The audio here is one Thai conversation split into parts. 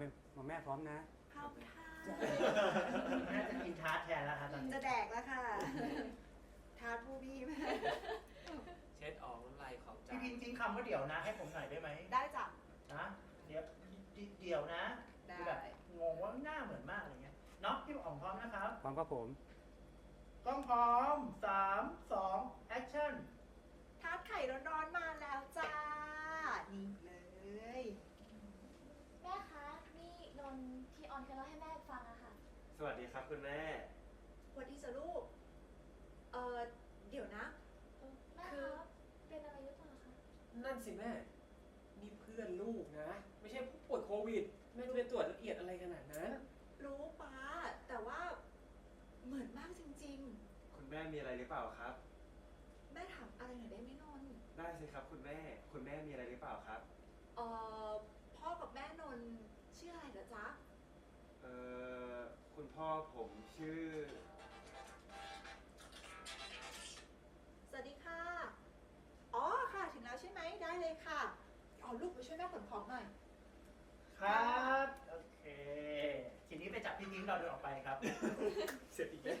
เป็นแม่พร้อมนะพร้อมค่ะน่าจะกินทาร์ตแทนแล้วครับตอนนี้จะแดกแล้วค่ะ ทาร์ตผู้พี่แม่เช็ดออกน้ำลายของจาพี่นพิงทิ้งคำว่าเดี๋ยวนะ ให้ผมหน่อยได้ไหมได้จ้ะ นะเดี๋ยวเดี๋ยวนะได้ คือแบบงงว่าหน้าเหมือนมากอะไรเงี้ยเนาะพี่อ๋องพร้อมนะครับพร้อมครับผม กล้องพร้อมสามสองแอคชั่น ทาร์ตไข่ร้อนๆมาแล้วจ้า นี่เลย แม่คะ นี่นนท์ที่ ออนเคยเล่าให้แม่ฟังอะค่ะ สวัสดีครับคุณแม่ สวัสดีจ้ะลูก เออเดี๋ยวนะ แม่คือคะเป็นอะไรหรือเปล่าคะนั่นสิแม่ นี่เพื่อนลูกนะ ไม่ใช่ผู้ป่วยโควิด แม่จะไปตรวจละเอียดอะไรขนาดนั้น รู้ป้า แต่ว่าเหมือนมากจริงคุณแม่มีอะไรหรือเปล่าครับ ๆ แม่ถามอะไรหน่อยได้ไหมนนท์ได้สิครับคุณแม่ คุณแม่มีอะไรหรือเปล่าครับ เออพ่อกับแม่นนท์ชื่ออะไรเหรอจ๊ะเอ่อคุณพ่อผมชื่อ สวัสดีค่ะ อ๋อค่ะถึงแล้วใช่ไหมได้เลยค่ะเอาลูกไปช่วยแม่ขนของหน่อย ครับ โอเค ทีนี้ไปจับพี่พิงเราเดินออกไปครับ เสร็จอีกแล้ว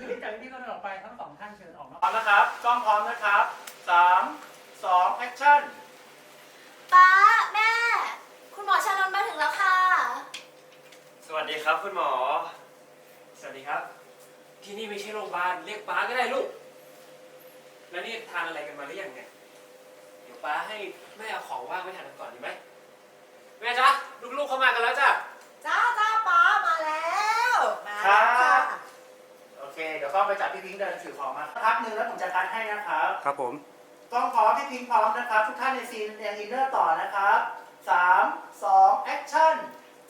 ทีนี้จับพี่พิงเราเดินออกไปทั้งสองท่านเชิญออกมาพร้อมนะครับ กล้องพร้อมนะครับสามสองแอคชั่น ป้า แม่ คุณหมอชานนท์มาถึงแล้วค่ะ สวัสดี ครับคุณหมอ สวัสดีครับ ที่นี่ไม่ใช่โรงพยาบาลเรียกป้าก็ได้ลูก แล้วนี่ทานอะไรกันมาหรือยังเนี่ย เดี๋ยวป้าให้แม่เอาของว่างไว้ทานกันก่อนดีไหมแม่จ๊ะลูกๆเข้ามากันแล้วจ้ะ จ้าจ้าป้ามาแล้วมาครัแล้วจ้าบ โอเค เดี๋ยวกล้องไปจับพี่พิงเดินถือของมาพักหนึ่งแล้วผมจะคัดให้นะครับครับผม กล้องพร้อมพี่พิงพร้อมนะครับ ทุกท่านในซีนยังอินเนอร์ต่อนะครับสามสองแอคชั่น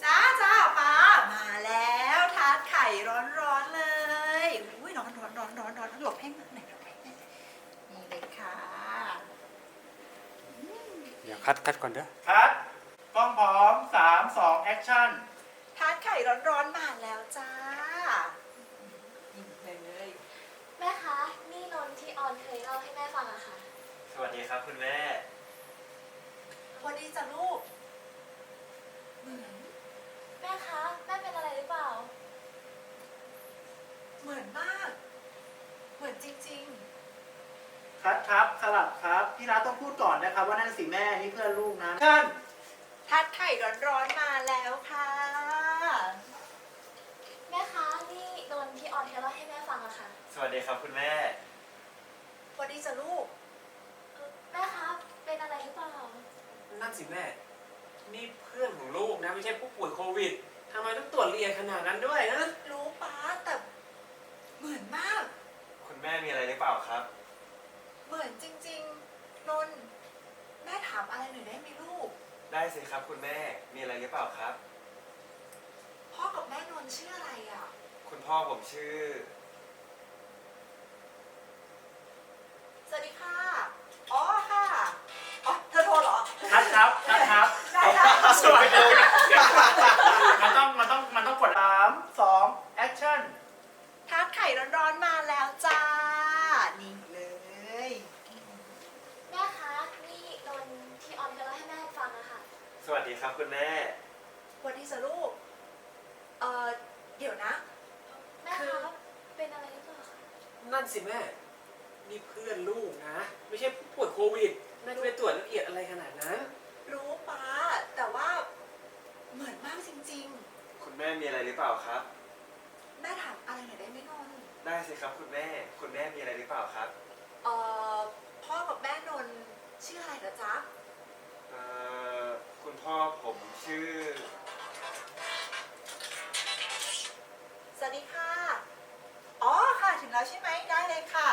จ้าจ้าป้ามาแล้วทาร์ตไข่ร้อนๆเลยอุ้ยร้อนร้อนร้อนร้อนร้อนหลบให้หน่อยหลบให้หน่อยนี่เลยค่ะเดี๋ยวคัดคัดก่อนเด้อคัดกล้องพร้อมสามสองแอคชั่นทาร์ตไข่ร้อนๆมาแล้วจ้านี่เลยแม่คะนี่นนท์ที่ออนเคยเล่าให้แม่ฟังอะค่ะ สวัสดีครับคุณแม่สวัสดีจ้ะลูกเหมือนแม่คะ แม่เป็นอะไรหรือเปล่า เหมือนมาก เหมือนจริงคัดครับสลับครับพี่รัฐต้องพูดก่อนนะครับ ว่านั่นสิแม่นี่เพื่อนลูกนะชั่นๆทาร์ตไข่ร้อนๆมาแล้วค่ะ แม่คะ นี่นนท์ที่ออนเคยเล่าให้แม่ฟังอะค่ะสวัสดีครับคุณแม่ สวัสดีจ้ะลูก เอ่อแม่คะ เป็นอะไรหรือเปล่า นั่นสิแม่ นี่เพื่อนของลูกนะไม่ใช่ผู้ป่วยโควิดทำไมต้องตรวจละเอียดขนาดนั้นด้วยนะ รู้ป้าแต่เหมือนมาก คุณแม่มีอะไรหรือเปล่าครับ เหมือนจริงๆนนท์แม่ถามอะไรหน่อยได้ไหมลูก ได้สิครับคุณแม่มีอะไรหรือเปล่าครับ พ่อกับแม่นนท์ชื่ออะไรอะ คุณพ่อผมชื่อ สวัสดีค่ะ อ๋อค่ะ อ๋อ เธอโทรเหรอ คัดครับคัดครับ ได้ได้ สวยเลยมันต้องมันต้องมันต้องกดสามสองแอคชั่น ทาร์ตไข่ร้อนๆมาแล้วจ้า นี่เลย แม่คะ นี่นนท์ที่ออนเคยเล่าให้แม่ฟังอะค่ะ สวัสดี ครับคุณแม่สวัสดีจ้ะลูก เอ่อ เดี๋ยวนะ แม่คะเป็นอะไรหรือเปล่าคะนั่นสิแม่ นี่เพื่อนลูกนะ ไม่ใช่ผู้ป่วยโควิดแม่จะไปตรวจละเอียดอะไรขนาดนั้น รู้ป้า แต่ว่าเหมือนมากจริงคุณแม่มีอะไรหรือเปล่าครับ ๆ แม่ถามอะไรหน่อยได้ไหมนนท์ได้สิครับคุณแม่ คุณแม่มีอะไรหรือเปล่าครับ เอ่อ พ่อกับแม่นนท์ชื่ออะไรเหรอจ๊ะ เอ่อ คุณพ่อผมชื่อ สวัสดีค่ะ อ๋อค่ะ ถึงแล้วใช่ไหมได้เลยค่ะ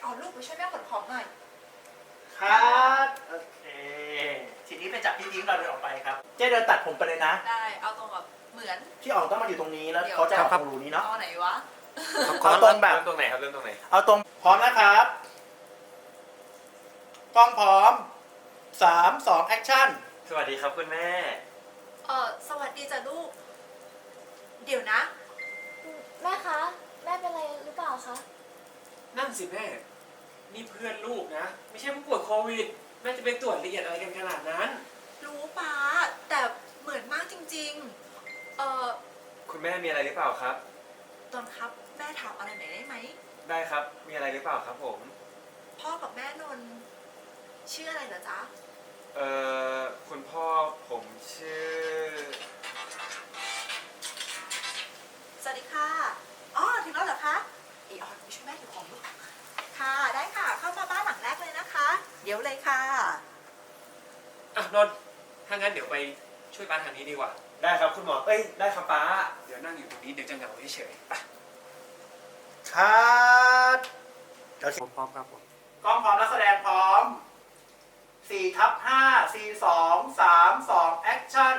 เอาลูกไปช่วยแม่ขนของหน่อยคัดโอเคทีนี้ไปจับพี่พิงเราเดินออกไปครับ เจ๊เดินตัดผมไปเลยนะ ได้ เอาตรงแบบเหมือน พี่อ๋องต้องมาอยู่ตรงนี้แล้วเขาจะออกตรงรูนี้เนาะ เอาไหนวะ เอาตรงแบบ เริ่มตรงไหนครับเริ่มตรงไหน เอาตรงพร้อมนะครับกล้องพร้อมสามสองแอคชั่น สวัสดีครับคุณแม่ เออสวัสดีจ้ะลูก เดี๋ยวนะ แม่คะ แม่เป็นอะไรหรือเปล่าคะ นั่นสิแม่ นี่เพื่อนลูกนะ ไม่ใช่ผู้ป่วยโควิด แม่จะไปตรวจละเอียดอะไรกันขนาดนั้น รู้ป้าแต่เหมือนมากจริงๆ เออคุณแม่มีอะไรหรือเปล่าครับ ตอนครับแม่ถามอะไรไหนได้ไหม ได้ครับ มีอะไรหรือเปล่าครับผม พ่อกับแม่นนท์ชื่ออะไรเหรอจ๊ะ เออ ดี๋ยวเลยค่ะ อะนนท์ถ้างั้นเดี๋ยวไปช่วยป้าทางนี้ดีกว่า ได้ครับคุณหมอ เอ้ย ได้ครับป้า เดี๋ยวนั่งอยู่ตรงนี้เดี๋ยวจะเหงาเฉยๆไปคัดเดี๋ยวพร้อมครับผม กล้องพร้อมนักแสดงพร้อม4ทับ5 4 2 3 2 แอคชั่น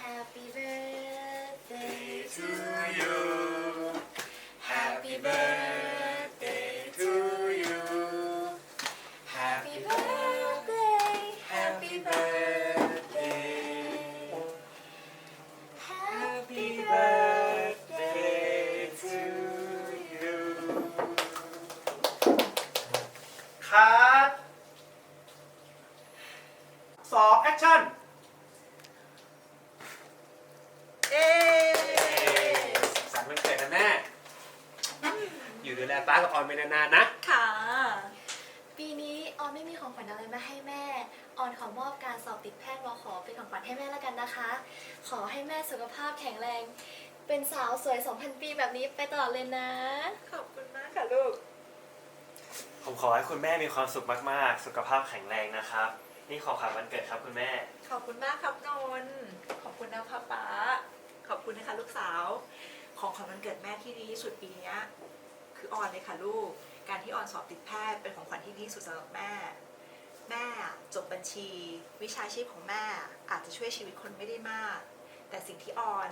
Happy birthday to you Happy birthday ออนไปนานๆนะ ค่ะ ปีนี้ออนไม่มีของขวัญอะไรมาให้แม่ ออนขอมอบการสอบติดแพทย์รอขอเป็นของขวัญให้แม่แล้วกันนะคะ ขอให้แม่สุขภาพแข็งแรง เป็นสาวสวย 2,000 ปีแบบนี้ไปตลอดเลยนะ ขอบคุณมากค่ะลูก ผมขอให้คุณแม่มีความสุขมากๆ สุขภาพแข็งแรงนะครับ นี่ขอขวัญวันเกิดครับคุณแม่ ขอบคุณมากครับนนท์ขอบคุณนะพ่อป๊าขอบคุณนะคะลูกสาว ของขวัญวันเกิดแม่ที่ดีที่สุดปีเนี้ย คือออนเลยค่ะลูก การที่ออนสอบติดแพทย์เป็นของขวัญที่ดีสุดสำหรับแม่ แม่จบบัญชี วิชาชีพของแม่อาจจะช่วยชีวิตคนไม่ได้มาก แต่สิ่งที่ออน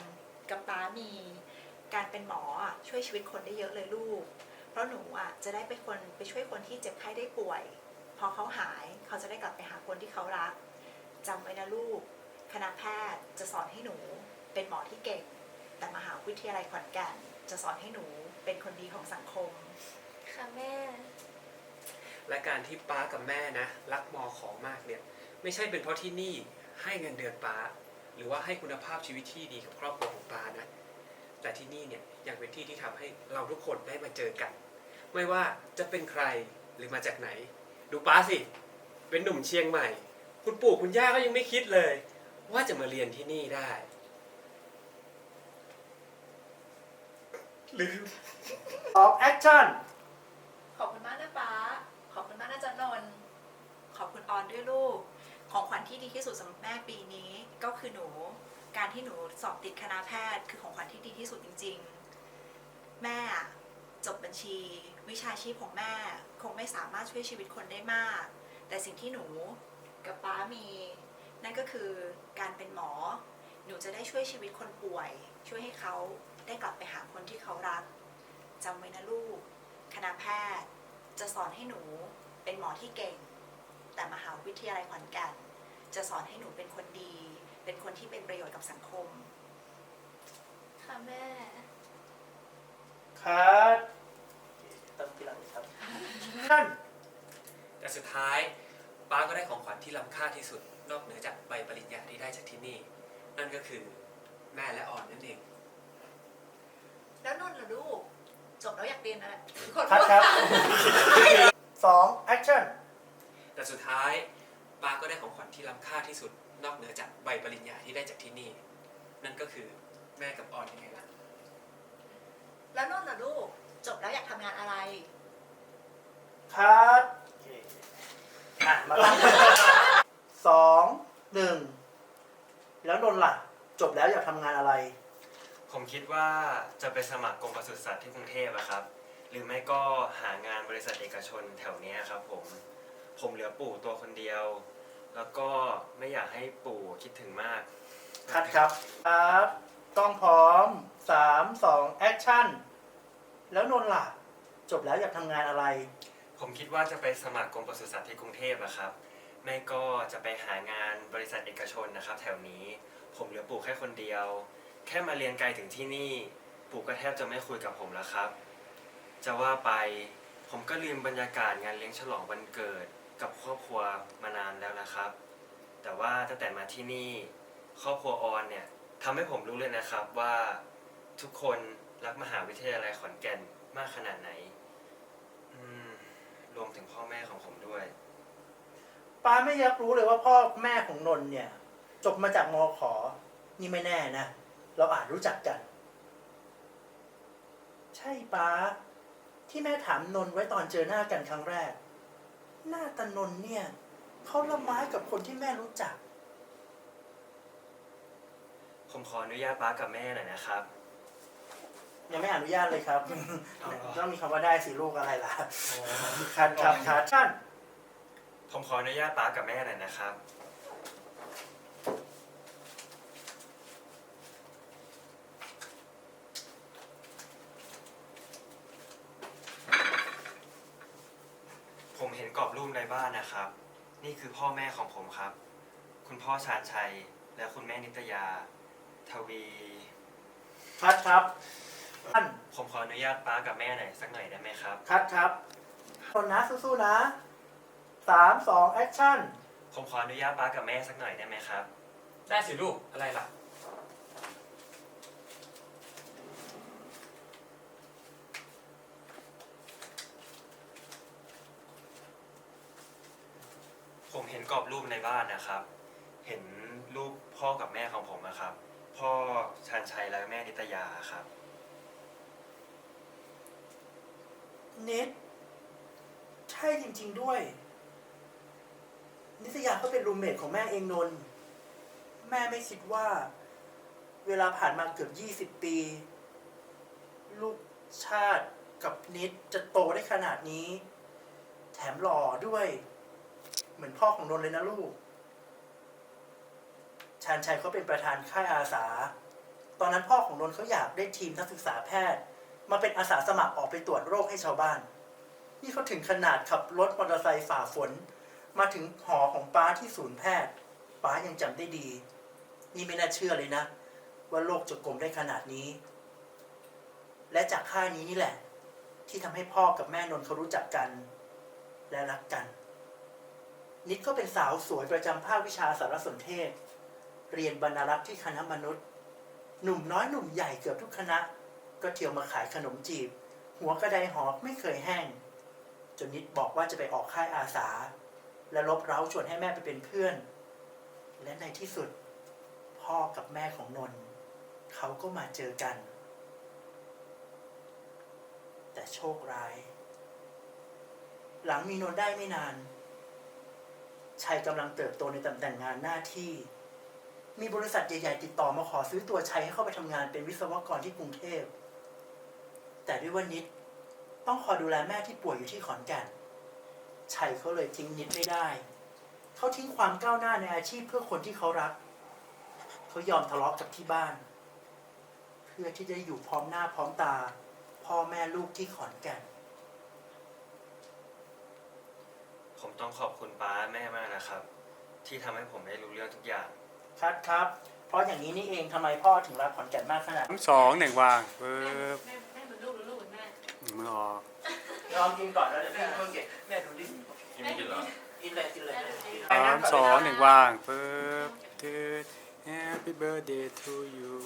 กับป้ามี การเป็นหมอช่วยชีวิตคนได้เยอะเลยลูก เพราะหนูอะจะได้ไปคนไปช่วยคนที่เจ็บไข้ได้ป่วย พอเขาหายเขาจะได้กลับไปหาคนที่เขารักจำไว้นะลูก คณะแพทย์จะสอนให้หนูเป็นหมอที่เก่ง แต่มหาวิทยาลัยขอนแก่นจะสอนให้หนู เป็นคนดีของสังคม ค่ะแม่ และการที่ป้ากับแม่นะรักมอขอมากเนี่ยไม่ใช่เป็นเพราะที่นี่ให้เงินเดือนป้า หรือว่าให้คุณภาพชีวิตที่ดีกับครอบครัวของป้านะแต่ที่นี่เนี่ยยังเป็นที่ที่ทำให้เราทุกคนได้มาเจอกัน ไม่ว่าจะเป็นใครหรือมาจากไหน ดูป้าสิ เป็นหนุ่มเชียงใหม่ คุณปู่คุณย่าก็ยังไม่คิดเลย ว่าจะมาเรียนที่นี่ได้ ลืมสองแอคชั่น ขอบคุณมากนะป๊า ขอบคุณมากนะจันนนท์ขอบคุณออนด้วยลูก ของขวัญที่ดีที่สุดสำหรับแม่ปีนี้ก็คือหนู การที่หนูสอบติดคณะแพทย์ คือของขวัญที่ดีที่สุดจริง ๆ แม่จบบัญชี วิชาชีพของแม่คงไม่สามารถช่วยชีวิตคนได้มาก แต่สิ่งที่หนูกับป้ามี นั่นก็คือการเป็นหมอ หนูจะได้ช่วยชีวิตคนป่วย ช่วยให้เขา ได้กลับไปหาคนที่เขารักจำไว้นะลูก คณะแพทย์ จะสอนให้หนูเป็นหมอที่เก่ง แต่มหาวิทยาลัยขอนแก่นจะสอนให้หนูเป็นคนดี เป็นคนที่เป็นประโยชน์กับสังคม ค่ะแม่ คัดตั้งทีหลังครับชั่นแต่สุดท้ายป้าก็ได้ของขวัญที่ล้ำค่าที่สุดนอกเหนือจากใบปริญญาที่ได้จากที่นี่ นั่นก็คือแม่และอ่อนนั่นเอง แล้วนนท์ล่ะลูกจบแล้วอยากเรียนอะไรขอโทคัดษครับค่ะสองแอคชั่นแต่สุดท้ายป้าก็ได้ของขวัญที่ล้ำค่าที่สุดนอกเหนือจากใบปริญญาที่ได้จากที่นี่ นั่นก็คือแม่กับอ่อนยังไงล่ะแล้วนนท์ล่ะลูกจบแล้วอยากทำงานอะไร คัดอะมาตั้งสองหนึ่งแล้วนนท์ล่ะ จบแล้วอยากทำงานอะไร ผมคิดว่าจะไปสมัครกรมปศุสัตว์ที่กรุงเทพอะครับ หรือไม่ก็หางานบริษัทเอกชนแถวเนี้ยครับผมผมเหลือปู่ตัวคนเดียว แล้วก็ไม่อยากให้ปู่คิดถึงมาก คัดครับครับกล้องพร้อมสามสองแอคชั่น แล้วนนท์ล่ะ จบแล้วอยากทำงานอะไร ผมคิดว่าจะไปสมัครกรมปศุสัตว์ที่กรุงเทพอะครับ ไม่ก็จะไปหางานบริษัทเอกชนนะครับ แถวนี้ ผมเหลือปู่แค่คนเดียว แค่มาเรียนไกลถึงที่นี่ ปู่ก็แทบจะไม่คุยกับผมแล้วครับ จะว่าไปผมก็ลืมบรรยากาศงานเลี้ยงฉลองวันเกิดกับครอบครัวมานานแล้วนะครับ แต่ว่าตั้งแต่มาที่นี่ ครอบครัวออนเนี่ยทำให้ผมรู้เลยนะครับว่าทุกคนรักมหาวิทยาลัยขอนแก่นมากขนาดไหนรวมถึงพ่อแม่ของผมด้วย ป้าไม่อยากรู้เลยว่าพ่อแม่ของนนท์เนี่ย จบมาจากมอขอ นี่ไม่แน่นะ เราอาจรู้จักกัน ใช่ป้าที่แม่ถามนนท์ไว้ตอนเจอหน้ากันครั้งแรก หน้าตานนท์เนี่ยเขาละไม้กับคนที่แม่รู้จัก ผมขออนุญาตป้ากับแม่หน่อยนะครับ ยังไม่อนุญาตเลยครับ เอาเหรอ ต้องมีคำว่าได้สิลูกอะไรล่ะคัดครับคัดชั่นผมขออนุญาตป้ากับแม่หน่อยนะครับ ผมเห็นกรอบรูปในบ้านนะครับ นี่คือพ่อแม่ของผมครับ คุณพ่อชาญชัย และคุณแม่นิตยา ทวี คัดครับท่านผมขออนุญาตป้ากับแม่หน่อยสักหน่อยได้ไหมครับ คัดครับคนนะสู้ๆนะสามสองแอคชั่นผมขออนุญาตป้ากับแม่สักหน่อยได้ไหมครับ ได้สิลูกอะไรล่ะ ห็นกรอบรูปในบ้านนะครับ เห็นรูปพ่อกับแม่ของผมนะครับ พ่อชันชัยและแม่นิตยาครับ เน็ตใช่จริง ๆด้วย นิตยาเขาเป็นรูมเมทของแม่เองนนท์แม่ไม่คิดว่า เวลาผ่านมาเกือบยี่สิบปี ลูกชาติกับนิดจะโตได้ขนาดนี้ แถมหล่อด้วย เหมือนพ่อของนนท์เลยนะลูก ชาญชัยเขาเป็นประธานค่ายอาสา ตอนนั้นพ่อของนนท์เขาอยากได้ทีมนักศึกษาแพทย์ มาเป็นอาสาสมัครออกไปตรวจโรคให้ชาวบ้าน นี่เขาถึงขนาดขับรถมอเตอร์ไซค์ฝ่าฝน มาถึงหอของป้าที่ศูนย์แพทย์ ป้ายังจำได้ดี นี่ไม่น่าเชื่อเลยนะ ว่าโลกจะกลมได้ขนาดนี้ และจากค่ายนี้นี่แหละ ที่ทำให้พ่อกับแม่นนท์เขารู้จักกัน และรักกัน นิดก็เป็นสาวสวยประจำภาควิชาสารสนเทศ เรียนบรรณารักษ์ที่คณะมนุษย์ หนุ่มน้อยหนุ่มใหญ่เกือบทุกคณะ ก็เที่ยวมาขายขนมจีบ หัวกระไดหอบไม่เคยแห้ง จนนิดบอกว่าจะไปออกค่ายอาสา และลบเร้าชวนให้แม่ไปเป็นเพื่อน และในที่สุด พ่อกับแม่ของนนท์เขาก็มาเจอกัน แต่โชคร้าย หลังมีนนท์ได้ไม่นาน ชัยกำลังเติบโตในตำแหน่งงานหน้าที่ มีบริษัทใหญ่ๆติดต่อมาขอซื้อตัวชัยให้เข้าไปทำงานเป็นวิศวกรที่กรุงเทพ แต่ด้วยว่านิดต้องคอยดูแลแม่ที่ป่วยอยู่ที่ขอนแก่นชัยเขาเลยทิ้งนิดไม่ได้ เขาทิ้งความก้าวหน้าในอาชีพเพื่อคนที่เขารัก เขายอมทะเลาะกับที่บ้าน เพื่อที่จะอยู่พร้อมหน้าพร้อมตา พ่อแม่ลูกที่ขอนแก่น ผม ต้องขอบคุณป้าแม่มากนะครับ ที่ทำให้ผมได้รู้เรื่องทุกอย่าง ครับครับ เพราะอย่างนี้นี่เองทำไมพ่อถึงรักขอนแก่นมากขนาดสามสองหนึ่งวางปึ๊บแม่แม่เหมือนลูกหรือลูกเหมือนแม่ มือออกลองกินก่อนแล้วเดี๋ยวแม่เพิ่งเก็บแม่ดูดิแม่กินเหรอ กินเลยกินเลยสามสองหนึ่งวางปึ๊บตืด Happy birthday to you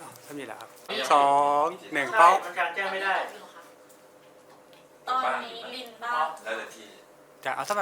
อ้าวถ้ามีแล้วครับสองหนึ่งใช่เป้ามันการแจ้งไม่ได้ ตอนนี้ลินบ้า แล้วแต่ที่ จะเอาสัก